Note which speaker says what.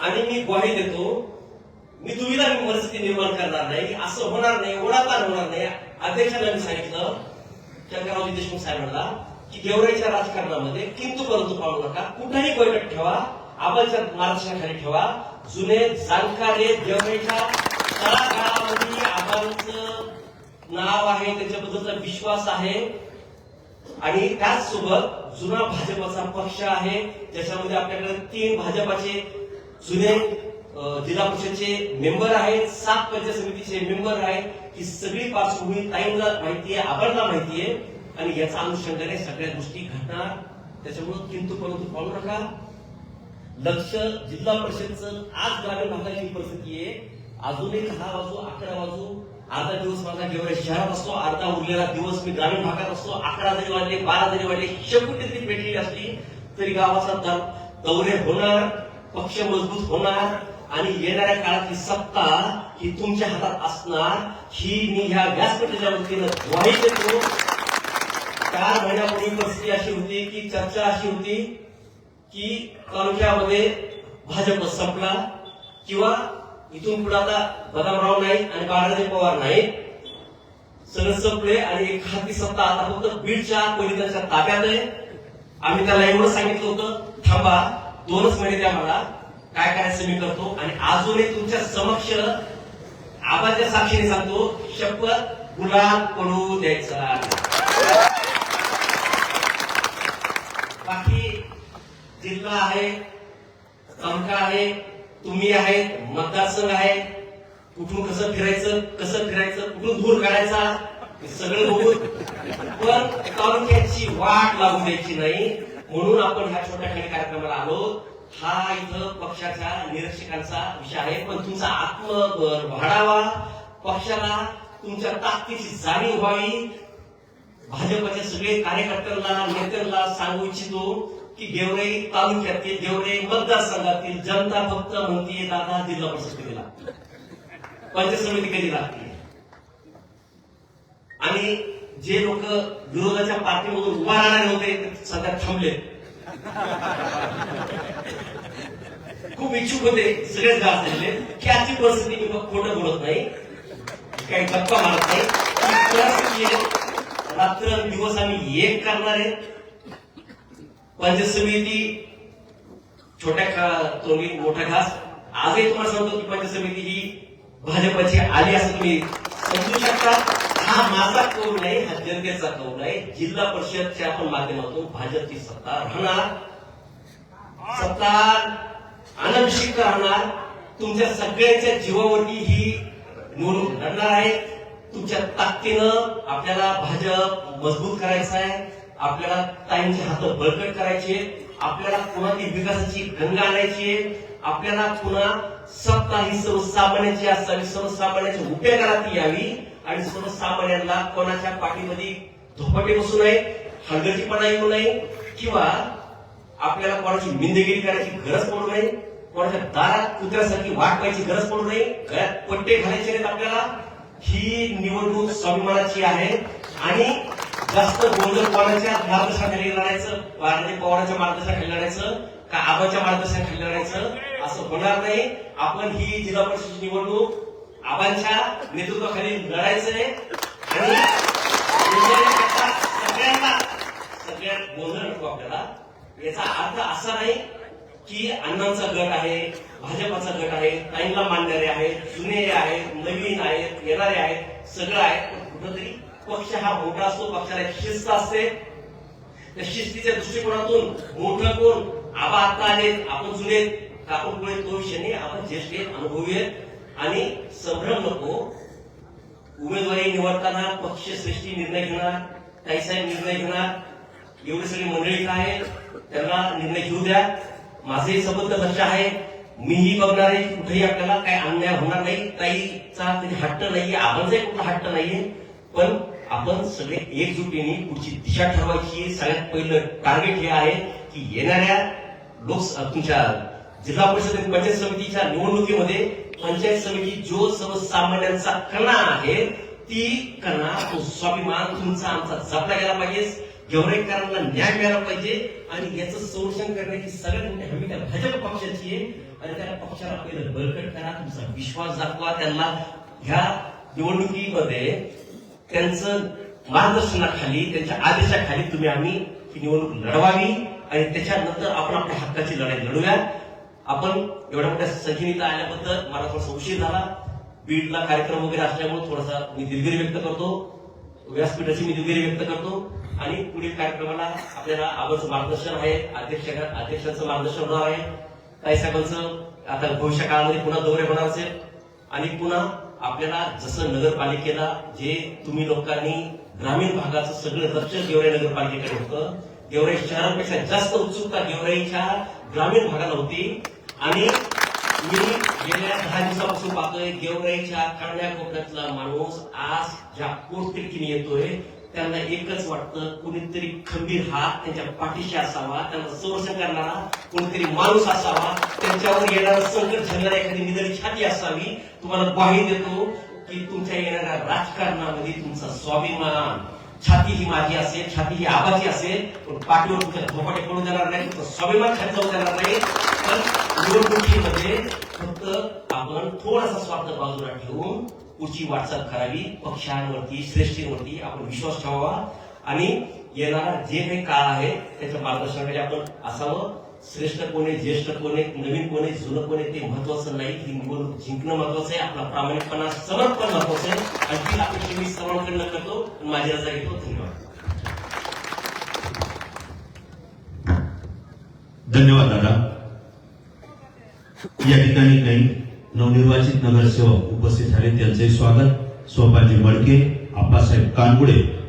Speaker 1: आणि मी ग्वाही देतो मी दुविधा परिस्थिती निर्माण करणार नाही असं होणार नाही ओढाताण होणार नाही. अध्यक्षांना मी सांगितलं शंकररावजी देशमुख साहेबांना की गेवराईच्या राजकारणामध्ये किंतु परंतु पाळू नका. कुठेही बैठक ठेवा आबाच्या मार्गदर्शनाखाली ठेवा. जुने जाणकारे गेवराईच्या तळागाळामध्ये आबांचं नाव आहे त्याच्याबद्दलचा विश्वास आहे. आणि त्याचसोबत जुना भाजपचा पक्ष आहे ज्याच्यामध्ये आपल्याकडे तीन भाजपाचे जुने जिल्हा परिषदचे मेंबर आहेत सात पंचायत समितीचे मेंबर आहेत. ही सगळी पार्श्वभूमी ताईंना माहिती आहे आबांना माहिती आहे आणि याचा अनुषंगाने सगळ्या गोष्टी घडणार. त्याच्यामुळे किंतु परंतु पाहू नका. लक्ष जिल्हा परिषदचं आज ग्रामीण भागाची परिस्थिती आहे. अजून एक दहा वाजू अकरा वाजू. अर्धा दिवस माझा गेवरा शहरात असतो अर्धा उरलेला दिवस मी ग्रामीण भागात असतो. अकरा जरी वाजले बारा जरी वाजले शेवटी तरी भेटली असली तरी गावाचा द- दौरे होणार. पक्ष मजबूत होणार आणि येणाऱ्या काळातली सत्ता ही तुमच्या हातात असणार ही मी ह्या व्यासपीठाच्या वतीनं ग्वाही देतो. चार महिन्यापूर्वी परिस्थिती अशी होती की चर्चा अशी होती की तालुक्यामध्ये भाजप संपला किंवा इथून पुढे आता बदामराव नाही आणि बाळाजी पवार नाही सगळं संपले आणि एक हाती सत्ता आता फक्त बीडच्या पोलिसांच्या ताब्यात आहे. आम्ही त्याला एवढं सांगितलं होतं थांबा दोनच महिने द्या मला. काय करायचं मी करतो. आणि अजूनही तुमच्या समक्ष आबाच्या साक्षीने सांगतो शपथ गुलाब पडू द्यायचा बाकी जिल्हा आहे तालुका आहे तुम्ही आहेत मतदारसंघ आहे कुठून कसं फिरायचं कसं फिरायचं कुठून दूर काढायचा सगळं बघून पण तालुक्याची वाट लागू द्यायची नाही. म्हणून आपण ह्या छोट्या खाली कार्यक्रमाला आलो. हा इथं पक्षाच्या निरीक्षकांचा विषय आहे पण तुमचा आत्मभर वाढावा. पक्षाला तुमच्या ताकदीची जाणीव व्हावी. भाजपच्या सगळे कार्यकर्त्यांना नेत्यांना सांगू इच्छितो की गेवराई तालुक्यातील गेवराई मतदारसंघातील जनता फक्त म्हणतीये दादा जिल्हा परिषद कधी लागते? पंचायत समिती कधी लागते? आणि जे लोक विरोधाच्या पार्टीमधून उभा राहणारे होते सध्या थांबले. खूप इच्छुक होते सगळेच गाव झालेले की आजची परिस्थिती मी फक्त खोटं बोलत नाही. काही गप्पा मारत नाही. रात्र दिवस आम्ही एक करणार आहे. पंचायत समिती छोट्या खा- तोंडी मोठा घास. आजही तुम्हाला सांगतो की पंचायत समिती ही भाजपची आली असं तुम्ही समजू शकता. हा माझा कौल नाही हा जनतेचा कौल आहे जिल्हा परिषदच्या आपण माध्यमातून भाजपची सत्ता राहणार. सत्ता अनभिषिक्त राहणार. तुमच्या सगळ्यांच्या जीवावरती ही निवडणूक लढणार आहे. तुमच्या ताकदीनं आपल्याला भाजप मजबूत करायचा आहे. आपल्याला ताईंचे हात बळकट करायचे आपल्याला पुन्हा ती विकासाची गंगा आणायची आहे. आपल्याला पुन्हा सत्ता ही सर्वसामान्याची असावी सर्वसामान्याची उपयोगाला ती यावी. आणि सर्वसामान्यांना कोणाच्या पाठीमध्ये धोपटे बसू नये हलगर्जीपणा येऊ नये किंवा आपल्याला कोणाची मिंदगिरी करायची गरज पडू नये कोणाच्या दारात कुत्र्यासारखी वाट पाहायची गरज पडू नये गळ्यात पट्टे घालायचे नाहीत आपल्याला ही निवडणूक स्वाभिमानाची आहे. आणि जास्त गोंधळ कोणाच्या मार्गदर्शनाखाली लढायचं बाळाजी पवारांच्या मार्गदर्शनाखाली लढायचं का आबाच्या मार्गदर्शनाखाली लढायचं असं होणार नाही. आपण ही जिल्हा परिषदेची निवडणूक आबांच्या नेतृत्वाखाली लढायचं आहे आणि सगळ्यांना सगळ्यात गोंधळ नको आपल्याला. याचा अर्थ असा नाही की अण्णांचा गट आहे भाजपाचा गट आहे ताईंना मानणारे आहेत जुने आहेत नवीन आहेत येणारे आहेत सगळं आहे. पण कुठंतरी पक्ष हा मोठा असतो पक्षाला एक शिस्त असते. त्या शिस्तीच्या दृष्टिकोनातून मोठं कोण? आबा आता आले आपण जुने आपण कोणी तो विषय नाही आपण ज्येष्ठ अनुभवी आहेत. आणि संभ्रम नको. उमेदवारी निवडताना पक्षश्रेष्ठी निर्णय घेणार काही साहेब निर्णय घेणार. एवढी सगळी मंडळी काय आहे. त्यांना निर्णय घेऊ द्या. माझे सबंध लक्ष आहे. मीही बघणार आहे. कुठेही आपल्याला काय अन्याय होणार नाही. ताईचा कधी हट्ट नाहीये. आबांचाही कुठला हट्ट नाहीये. पण आपण सगळे एकजुटीने पुढची दिशा ठरवायची सगळ्यात पहिलं टार्गेट हे आहे की येणाऱ्या लोक तुमच्या जिल्हा परिषद आणि पंचायत समितीच्या निवडणुकीमध्ये पंचायत समिती जो सर्वसामान्यांचा कणा आहे ती कणा तो स्वाभिमान तुमचा आमचा जपला गेला पाहिजे गेवराईकरांना न्याय मिळाला पाहिजे आणि याचं संरक्षण करण्याची सगळ्यात मोठी हमी त्या भाजप पक्षाची आहे. आणि त्या पक्षाला पहिलं बळकट करा तुमचा विश्वास दाखवा त्यांना ह्या निवडणुकीमध्ये त्यांचं मार्गदर्शनाखाली त्यांच्या आदेशाखाली तुम्ही आम्ही ही निवडणूक लढवावी आणि त्याच्यानंतर आपण आपल्या हक्काची लढाई लढूया. आपण एवढ्या मोठ्या संख्येने इथं आल्याबद्दल मला थोडासा उशीर झाला. बीडला कार्यक्रम वगैरे असल्यामुळे थोडासा मी दिलगिरी व्यक्त करतो. व्यासपीठाची मी दिलगिरी व्यक्त करतो. आणि पुढील कार्यक्रमाला आपल्याला आवडचं मार्गदर्शन आहे. अध्यक्ष अध्यक्षांचं मार्गदर्शन होणार आहे. काही ताईसाहेबांचं आता भविष्य काळामध्ये पुन्हा दौरे होणार असेल आणि पुन्हा आपल्याला जसं नगरपालिकेला जे तुम्ही लोकांनी ग्रामीण भागाचं सगळं लक्ष गेवराई नगरपालिकेकडे होतं. गेवराई शहरापेक्षा जास्त उत्सुकता गेवराईच्या ग्रामीण भागाला होती. आणि मी गेल्या दहा दिवसापासून पाहतोय गेवराईच्या कांड्या कोपऱ्यातला माणूस आज ज्या पोटतिडकीने येतोय त्यांना एकच वाटतं कुणीतरी खंबीर हात त्यांच्या पाठीशी असावा त्यांना संरक्षण करणारा कोणीतरी माणूस असावा त्यांच्यावर येणारं संकट झेलणारी एखादी निदरी छाती असावी. तुम्हाला ग्वाही देतो की तुमच्या येणाऱ्या राजकारणामध्ये तुमचा स्वाभिमान. छाती ही माझी असेल छाती ही आबाची असेल पण पाठीवर तुमच्या झोपाटे पडून जाणार नाही तुमचा स्वाभिमान खाली जाऊ देणार नाही तर निवडणुकीमध्ये फक्त आपण थोडासा स्वार्थ बाजूला ठेवून पुढची वाटचाल करावी. पक्षांवरती श्रेष्ठींवरती आपण विश्वास ठेवावा. आणि येणारा जे काही काळ आहे त्याच्या मार्गदर्शनाकडे म्हणजे आपण असावं. श्रेष्ठ कोणी ज्येष्ठ कोणी नवीन कोणी जुनं कोणी ते महत्वाचं नाही. ही निवडणूक जिंकणं महत्वाचं आहे. आपला प्रामाणिकपणा समर्पण महत्वाचं आहे. आणि ती अपेक्षा मी सर्वांकडनं करतो. माझी रजा घेतो धन्यवाद.
Speaker 2: धन्यवाद दादा. या ठिकाणी काही नवनिर्वाचित नगरसेवक उपस्थित झाले. त्यांचे स्वागत. सोपाजी मडके आप्पासाहेब कानपुडे